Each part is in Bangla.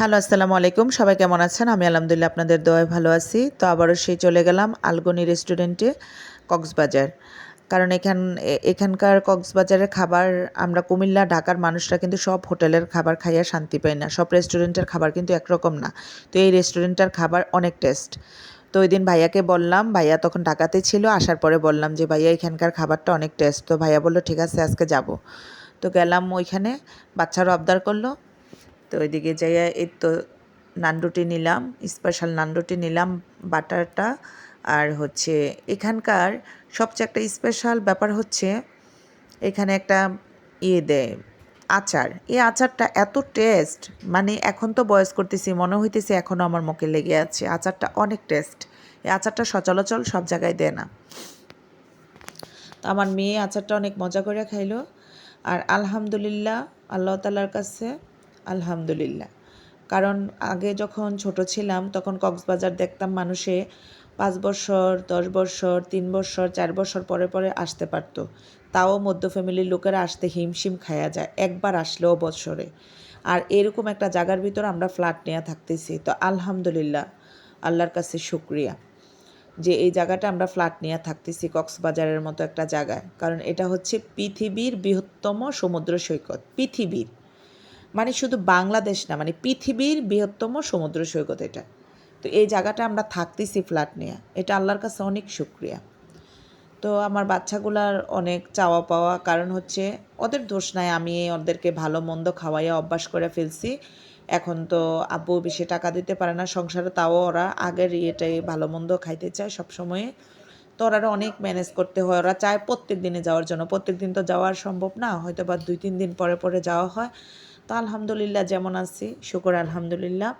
হ্যালো, আসসালামু আলাইকুম। সবাই কেমন আছেন? আমি আলহামদুলিল্লাহ আপনাদের দোয়ায় ভালো আছি। তো আবারও সেই চলে গেলাম আলগনি রেস্টুরেন্টে কক্সবাজার। কারণ এখান এখানকার কক্সবাজারের খাবার, আমরা কুমিল্লা, ঢাকার মানুষরা কিন্তু সব হোটেলের খাবার খাইয়া শান্তি পাই না। সব রেস্টুরেন্টের খাবার কিন্তু একরকম না। তো এই রেস্টুরেন্টের খাবার অনেক টেস্ট। তো ওই দিন ভাইয়াকে বললাম, ভাইয়া তখন ঢাকাতে ছিল, আসার পরে বললাম যে, ভাইয়া, এখানকার খাবারটা অনেক টেস্ট। তো ভাইয়া বলল, ঠিক আছে, আজকে যাব। তো গেলাম ওইখানে, বাচ্চারা আবদার করল। তো ওইদিকে যাইয়া এই তো নানরুটি নিলাম স্পেশাল নানরুটি নিলাম, বাটারটা। আর হচ্ছে এখানকার সবচেয়ে একটা স্পেশাল ব্যাপার হচ্ছে এখানে একটা ইয়ে দেয়, আচার। এই আচারটা এত টেস্ট মানে এখন তো বয়স করতেছি মনে হইতেছে এখনও আমার মুখে লেগে আছে। আচারটা অনেক টেস্ট এই আচারটা সচলাচল সব জায়গায় দেয় না। তো আমার মেয়ে আচারটা অনেক মজা করে খাইলো। আর আলহামদুলিল্লাহ, আল্লাহ তালার কাছে আলহামদুলিল্লাহ। কারণ আগে যখন ছোট ছিলাম, তখন কক্সবাজার দেখতাম মানুষে পাঁচ বছর, দশ বছর, তিন বছর, চার বছর পরে পরে আসতে পারতো। তাও মধ্য ফ্যামিলির লোকেরা আসতে হিমশিম খায়া যায়, একবার আসলেও বছরে। আর এরকম একটা জায়গার ভিতর আমরা ফ্ল্যাট নেওয়া থাকতেছি। তো আলহামদুলিল্লাহ, আল্লাহর কাছে শুক্রিয়া যে এই জায়গাটা আমরা ফ্ল্যাট নিয়ে থাকতেছি, কক্সবাজারের মতো একটা জায়গায়। কারণ এটা হচ্ছে পৃথিবীর বৃহত্তম সমুদ্র সৈকত, পৃথিবীর। মানে শুধু বাংলাদেশ না মানে পৃথিবীর বৃহত্তম সমুদ্র সৈকত এটা। তো এই জায়গাটা আমরা থাকতেছি ফ্ল্যাট নিয়ে। এটা আল্লাহর কাছে অনেক শুক্রিয়া। তো আমার বাচ্চাগুলার অনেক চাওয়া পাওয়া, কারণ হচ্ছে ওদের দোষ নাই, আমি ওদেরকে ভালো মন্দ খাওয়াইয়া অভ্যাস করে ফেলছি। এখন তো আব্বু বেশি টাকা দিতে পারে না সংসারে, তাও ওরা আগের ইয়েটাই ভালো মন্দ খাইতে চায় সবসময়ে। তো ওরা অনেক ম্যানেজ করতে হয়, ওরা চায় প্রত্যেক দিনে যাওয়ার জন্য। প্রত্যেক দিন তো যাওয়ার সম্ভব না হয়তো বা দুই তিন দিন পরে পরে যাওয়া হয়। তো আলহামদুলিল্লাহ যেমন আছি, শুকর আলহামদুলিল্লাহ।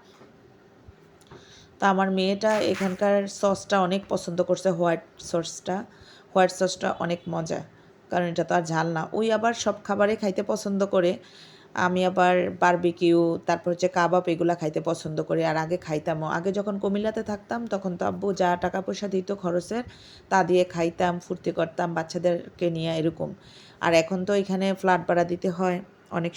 তা আমার মেয়েটা এখানকার সসটা অনেক পছন্দ করছে, হোয়াইট সসটা। হোয়াইট সসটা অনেক মজা, কারণ এটা তো আর ঝাল না। ওই আবার সব খাবারে খাইতে পছন্দ করে, আমি আবার বারবিকিউ, তারপর হচ্ছে কাবাব এগুলা খাইতে পছন্দ করি। আর আগে খাইতামও। আগে যখন কুমিল্লাতে থাকতাম, তখন তো আব্বু যা টাকা পয়সা দিত খরচের, তা দিয়ে খাইতাম, ফুর্তি করতাম, বাচ্চাদেরকে নিয়ে এরকম। আর এখন তো এখানে ফ্ল্যাট ভাড়া দিতে হয়, অনেক